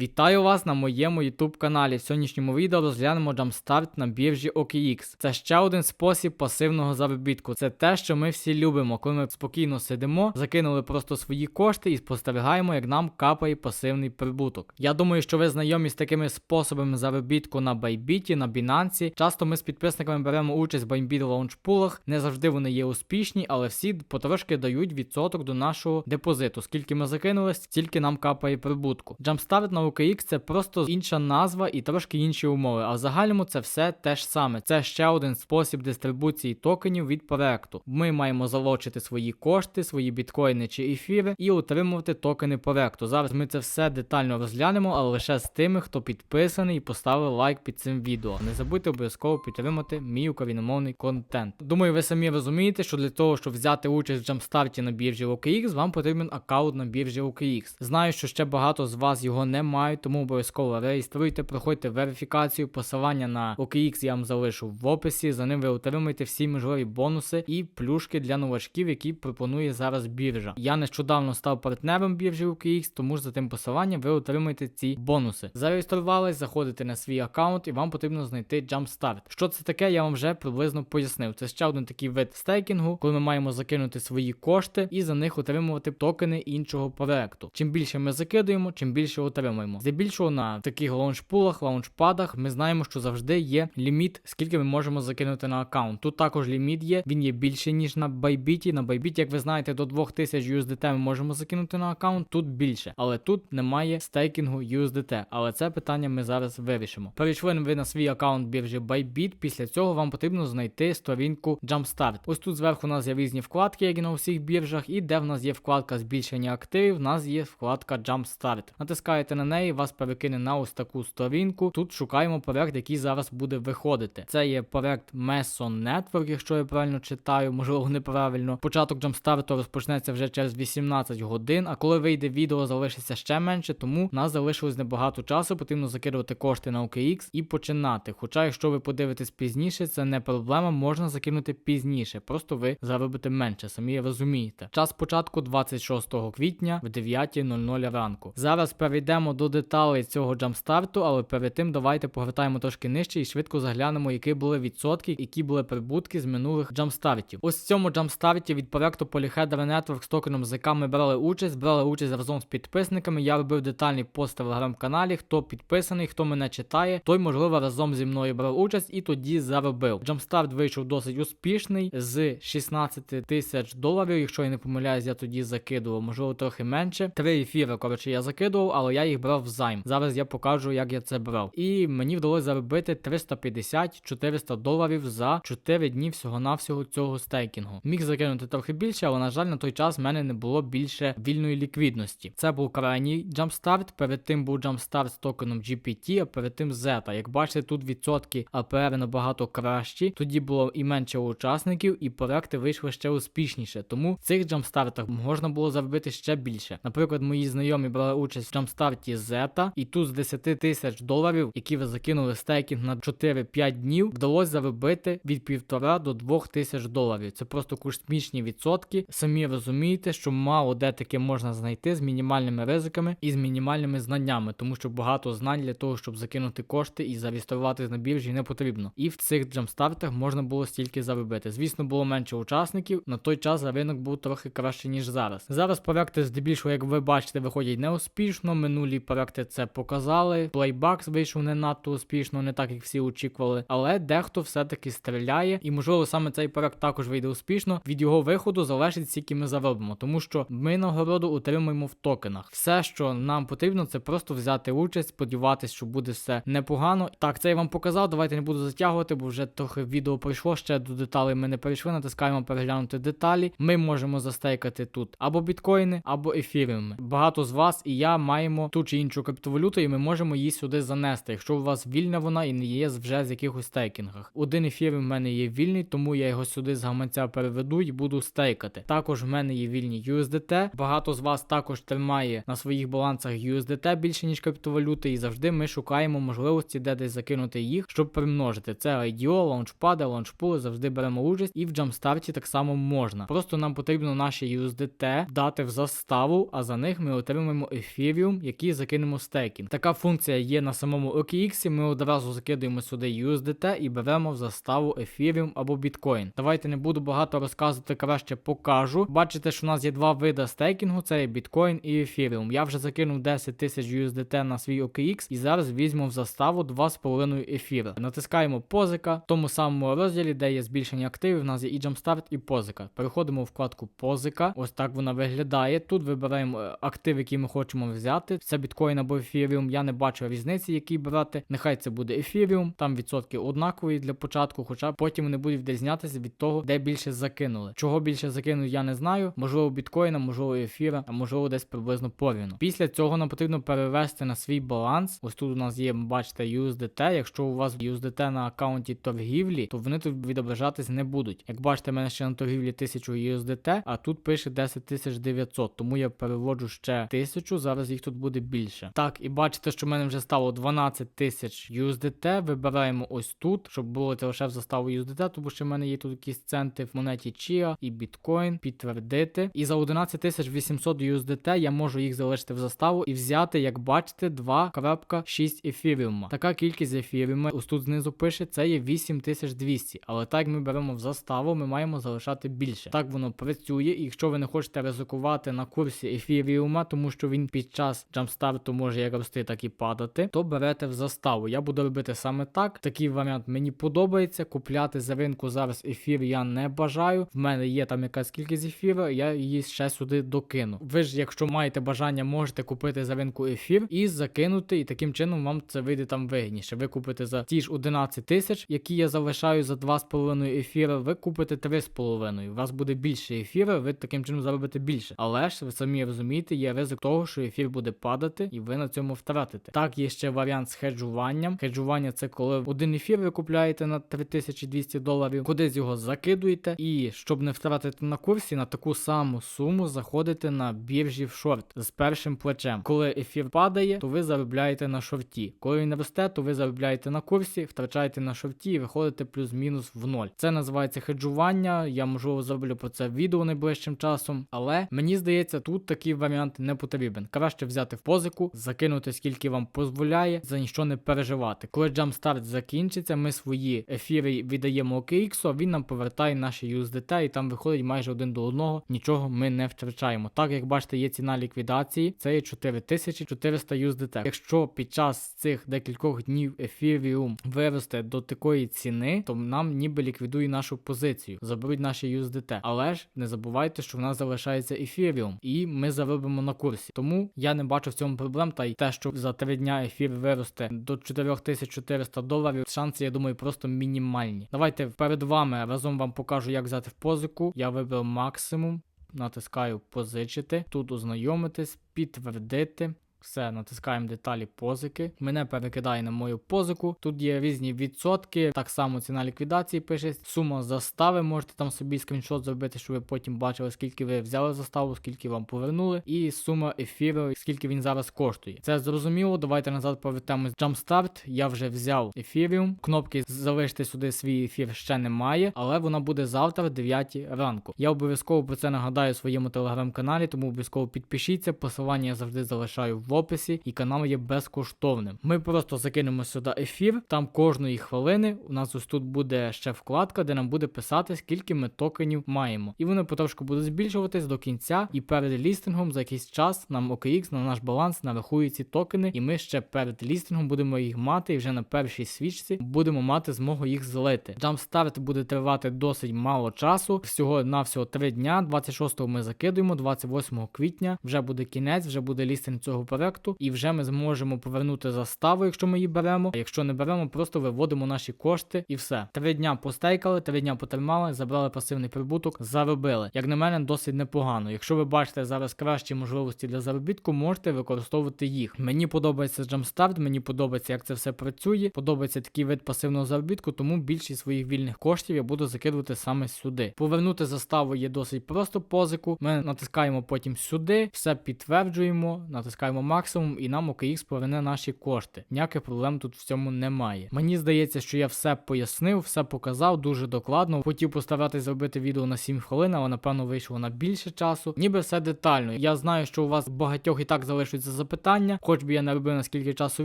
Вітаю вас на моєму YouTube каналі. В сьогоднішньому відео розглянемо Jumpstart на біржі OKX. Це ще один спосіб пасивного заробітку. Це те, що ми всі любимо, коли ми спокійно сидимо, закинули просто свої кошти і спостерігаємо, як нам капає пасивний прибуток. Я думаю, що ви знайомі з такими способами заробітку на Bybit, на Binance. Часто ми з підписниками беремо участь в Bybit лаунчпулах. Не завжди вони є успішні, але всі потрошки дають відсоток до нашого депозиту. Скільки ми закинули, стільки нам капає прибутку. Jumpstart на OKX це просто інша назва і трошки інші умови. А в загальному це все те ж саме. Це ще один спосіб дистрибуції токенів від проекту. Ми маємо залочити свої кошти, свої біткоїни чи ефіри і отримувати токени проекту. Зараз ми це все детально розглянемо, але лише з тими, хто підписаний і поставив лайк під цим відео. Не забудьте обов'язково підтримати мій україномовний контент. Думаю, ви самі розумієте, що для того, щоб взяти участь в джамстарті на біржі OKX, вам потрібен аккаунт на біржі OKX. Знаю, що ще багато з вас його не мають, тому обов'язково реєструйте, проходьте верифікацію. Посилання на OKX я вам залишу в описі. За ним ви отримаєте всі можливі бонуси і плюшки для новачків, які пропонує зараз біржа. Я нещодавно став партнером біржі OKX, тому ж за тим посиланням ви отримаєте ці бонуси. Зареєструвались, заходите на свій аккаунт і вам потрібно знайти Jumpstart. Що це таке, я вам вже приблизно пояснив. Це ще один такий вид стейкінгу, коли ми маємо закинути свої кошти і за них отримувати токени іншого проекту. Чим більше ми закидуємо, чим більше отримуємо. Здебільшого на таких лаунчпулах, лаунчпадах ми знаємо, що завжди є ліміт, скільки ми можемо закинути на аккаунт. Тут також ліміт є, він є більше, ніж на Bybit. На Bybit, як ви знаєте, до 2000 USDT ми можемо закинути на аккаунт, тут більше. Але тут немає стейкінгу USDT. Але це питання ми зараз вирішимо. Перейшли ви на свій аккаунт біржі Bybit. Після цього вам потрібно знайти сторінку Jumpstart. Ось тут зверху у нас є різні вкладки, як і на усіх біржах, і де в нас є вкладка збільшення активів, в нас є вкладка Jumpstart. Натискаєте на неї, вас перекине на ось таку сторінку. Тут шукаємо проект, який зараз буде виходити. Це є проект Meson Network, якщо я правильно читаю, можливо, неправильно. Початок Jumpstart розпочнеться вже через 18 годин. А коли вийде відео, залишиться ще менше, тому нас залишилось небагато часу. Потрібно закидувати кошти на OKX і починати. Хоча, якщо ви подивитесь пізніше, це не проблема, можна закинути пізніше. Просто ви заробите менше, самі розумієте. Час початку 26 квітня в 9.00 ранку. Зараз перейдемо до деталей цього джамстарту, але перед тим давайте погортаємо трошки нижче і швидко заглянемо, які були відсотки, які були прибутки з минулих джамстартів. Ось в цьому джамстарті від проекту Polyheader Network з токеном ZK ми брали участь, брали участь разом з підписниками. Я робив детальний пост в телеграм-каналі. Хто підписаний, хто мене читає, той можливо разом зі мною брав участь і тоді заробив. Джамстарт вийшов досить успішний з 16 тисяч доларів. Якщо я не помиляюсь, я тоді закидував, можливо, трохи менше. Три ефіри, коротше, я закидував, але я їх брав взайм. Зараз я покажу, як я це брав. І мені вдалося заробити 350-400 доларів за 4 дні всього-навсього цього стейкінгу. Міг закинути трохи більше, але на жаль, на той час в мене не було більше вільної ліквідності. Це був крайній джампстарт. Перед тим був джампстарт з токеном GPT, а перед тим Zeta. Як бачите, тут відсотки АПР набагато кращі. Тоді було і менше учасників, і проекти вийшли ще успішніше. Тому в цих джампстартах можна було заробити ще більше. Наприклад, мої знайомі брали участь в джампстарті Zeta, і тут з 10 тисяч доларів, які ви закинули стейкінг на 4-5 днів, вдалося заробити від 1,5 до 2 тисяч доларів. Це просто космічні відсотки. Самі розумієте, що мало де таке можна знайти з мінімальними ризиками і з мінімальними знаннями, тому що багато знань для того, щоб закинути кошти і зареєструватись на біржі, не потрібно. І в цих джамстартах можна було стільки заробити. Звісно, було менше учасників. На той час ринок був трохи краще ніж зараз. Зараз проекти здебільшого, як ви бачите, виходять неуспішно. Минулі проекти це показали. Playbox вийшов не надто успішно, не так як всі очікували. Але дехто все-таки стріляє, і можливо саме цей проект також вийде успішно. Від його виходу залежить, скільки ми заробимо, тому що ми нагороду отримуємо в токенах. Все, що нам потрібно, це просто взяти участь, сподіватися, що буде все непогано. Так, це я вам показав. Давайте не буду затягувати, бо вже трохи відео пройшло. Ще до деталей ми не перейшли. Натискаємо переглянути деталі. Ми можемо застейкати тут або біткоїни, або ефіріуми. Багато з вас і я маємо ту чи іншу криптовалюту, і ми можемо її сюди занести. Якщо у вас вільна вона і не є вже з якихось стейкінгах. Один ефіріум в мене є вільний, тому я його сюди з гаманця переведу і буду стейкати. Також в мене є вільні USDT. Багато з вас також тримає на своїх балансах USDT більше ніж криптовалюти, і завжди ми шукаємо можливості, де десь закинути їх, щоб примножити. Це IDO, лаунчпади, лаунчпули, завжди беремо участь, і в Jumpstart так само можна. Просто нам потрібно наші USDT дати в заставу, а за них ми отримуємо ефіріум, який закинув закинемо стейкінг. Така функція є на самому OKX, Ми одразу закидуємо сюди USDT і беремо в заставу Ethereum або Bitcoin. Давайте не буду багато розказувати, краще покажу. Бачите, що у нас є два види стейкінгу: це є Bitcoin і Ethereum. Я вже закинув 10 тисяч USDT на свій OKX і зараз візьму в заставу 2,5 ефіра. Натискаємо позика в тому самому розділі, де є збільшення активів. У нас є і Jumpstart, і позика. Переходимо в вкладку позика. Ось так вона виглядає. Тут вибираємо е, актив, який ми хочемо взяти. Це біткоін або ефіріум. Я не бачу різниці, який брати. Нехай це буде ефіріум. Там відсотки однакові для початку, хоча потім вони будуть відрізнятися від того, де більше закинули. Чого більше закинуть, я не знаю. Можливо, біткоїна, можливо, ефіра, а можливо, десь приблизно порівну. Після цього нам потрібно перевести на свій баланс. Ось тут у нас є, бачите, USDT. Якщо у вас USDT на аккаунті торгівлі, то вони тут відображатись не будуть. Як бачите, в мене ще на торгівлі 1000 USDT, а тут пише 10900, тому я переводжу ще 1000, зараз їх тут буде більше. Так, і бачите, що в мене вже стало 12 тисяч USDT. Вибираємо ось тут, щоб було це лише в заставу USDT, тому що в мене є тут якісь центи в монеті Chia і біткоін, підтвердити. І за 11800 USDT я можу їх залишити в заставу і взяти, як бачите, 2.6 ефіріума. Така кількість ефіріума, ось тут знизу пише, це є 8200. Але так як ми беремо в заставу, ми маємо залишати більше. Так воно працює, і якщо ви не хочете ризикувати на курсі ефіріума, тому що він під час джампстарту може як рости, так і падати, то берете в заставу. Я буду робити саме так. Такий варіант мені подобається. Купляти за ринку зараз ефір я не бажаю. В мене є там якась кількість ефіру, я її ще сюди докину. Ви ж, якщо маєте бажання, можете купити за ринку ефір і закинути, і таким чином вам це вийде там вигідніше. Ви купите за ті ж 11 тисяч, які я залишаю за 2,5 ефіра, ви купите 3,5. У вас буде більше ефіру, ви таким чином заробите більше. Але ж ви самі розумієте, є ризик того, що ефір буде падати, і ви на цьому втратите. Так, є ще варіант з хеджуванням. Хеджування це коли один ефір ви купляєте на 3200 доларів, кудись його закидуєте, і щоб не втратити на курсі, на таку саму суму заходите на біржі в шорт з першим плечем. Коли ефір падає, то ви заробляєте на шорті. Коли він росте, то ви заробляєте на курсі, втрачаєте на шорті і виходите плюс-мінус в ноль. Це називається хеджування. Я можливо зроблю про це відео найближчим часом, але мені здається, тут такий варіант не потрібен. Краще взяти в позику, закинути скільки вам дозволяє, за ніщо не переживати. Коли джамстарт закінчиться, ми свої ефіри віддаємо OKX, він нам повертає наші USDT, і там виходить майже один до одного. Нічого ми не втрачаємо. Так як бачите, є ціна ліквідації, це є 4400 USDT. Якщо під час цих декількох днів ефіріум виросте до такої ціни, то нам ніби ліквідує нашу позицію, заберуть наші USDT. Але ж не забувайте, що в нас залишається ефіріум, і ми заробимо на курсі. Тому я не бачу в цьому проблем. Та й те, що за три дня ефір виросте до 4400 доларів, шанси, я думаю, просто мінімальні. Давайте перед вами разом вам покажу, як взяти в позику. Я вибрав максимум. Натискаю позичити, тут ознайомитись, підтвердити. Все, натискаємо деталі позики. Мене перекидає на мою позику. Тут є різні відсотки. Так само ціна ліквідації пише. Сума застави. Можете там собі скріншот зробити, щоб ви потім бачили, скільки ви взяли заставу, скільки вам повернули. І сума ефіру, скільки він зараз коштує. Це зрозуміло. Давайте назад повертаємось Jumpstart. Я вже взяв ефіріум. Кнопки залишити сюди свій ефір ще немає, але вона буде завтра в 9 ранку. Я обов'язково про це нагадаю в своєму телеграм-каналі, тому обов'язково підпишіться. Посилання я завжди залишаю в описі, і канал є безкоштовним. Ми просто закинемо сюди ефір. Там кожної хвилини у нас ось тут буде ще вкладка, де нам буде писати, скільки ми токенів маємо. І вони потрошку будуть збільшуватись до кінця. І перед лістингом за якийсь час нам OKX на наш баланс нарахує ці токени, і ми ще перед лістингом будемо їх мати. І вже на першій свічці будемо мати змогу їх злити. Jumpstart буде тривати досить мало часу. Всього на всього 3 дня. 26-го ми закидуємо, 28 квітня вже буде кінець, вже буде лістинг цього проекту, і вже ми зможемо повернути заставу, якщо ми її беремо. А якщо не беремо, просто виводимо наші кошти і все. Три дня постейкали, три дня потримали, забрали пасивний прибуток, заробили. Як на мене, досить непогано. Якщо ви бачите зараз кращі можливості для заробітку, можете використовувати їх. Мені подобається Jumpstart, мені подобається, як це все працює. Подобається такий вид пасивного заробітку, тому більшість своїх вільних коштів я буду закидувати саме сюди. Повернути заставу є досить просто позику. Ми натискаємо потім сюди, все підтверджуємо, натискаємо максимум, і нам OKX поверне наші кошти. Ніяких проблем тут в цьому немає. Мені здається, що я все пояснив, все показав дуже докладно. Хотів постаратись зробити відео на 7 хвилин, але напевно вийшло на більше часу. Ніби все детально. Я знаю, що у вас багатьох і так залишуються запитання. Хоч би я не робив на скільки часу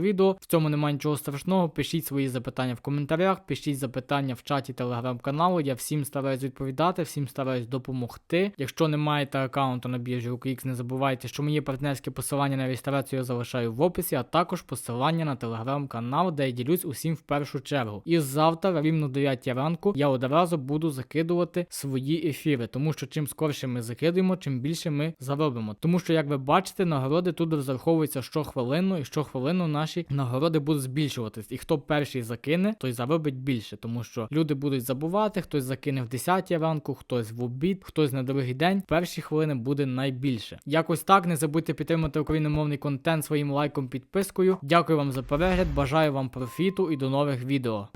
відео. В цьому немає нічого страшного. Пишіть свої запитання в коментарях, пишіть запитання в чаті телеграм-каналу. Я всім стараюсь відповідати, всім стараюсь допомогти. Якщо не маєте аккаунту на біржі OKX, не забувайте, що мої партнерські посилання на реєстрацію я залишаю в описі, а також посилання на телеграм-канал, де я ділюсь усім в першу чергу. І завтра, рівно 9 ранку, я одразу буду закидувати свої ефіри, тому що чим скорше ми закидуємо, чим більше ми заробимо. Тому що, як ви бачите, нагороди тут розраховуються щохвилинно, і щохвилинно наші нагороди будуть збільшуватись. І хто перший закине, той заробить більше, тому що люди будуть забувати, хтось закине в 10 ранку, хтось в обід, хтось на другий день. Перші хвилини буде найбільше. Якось так, не забудьте підтримати україномовний контент своїм лайком, підпискою. Дякую вам за перегляд, бажаю вам профіту і до нових відео.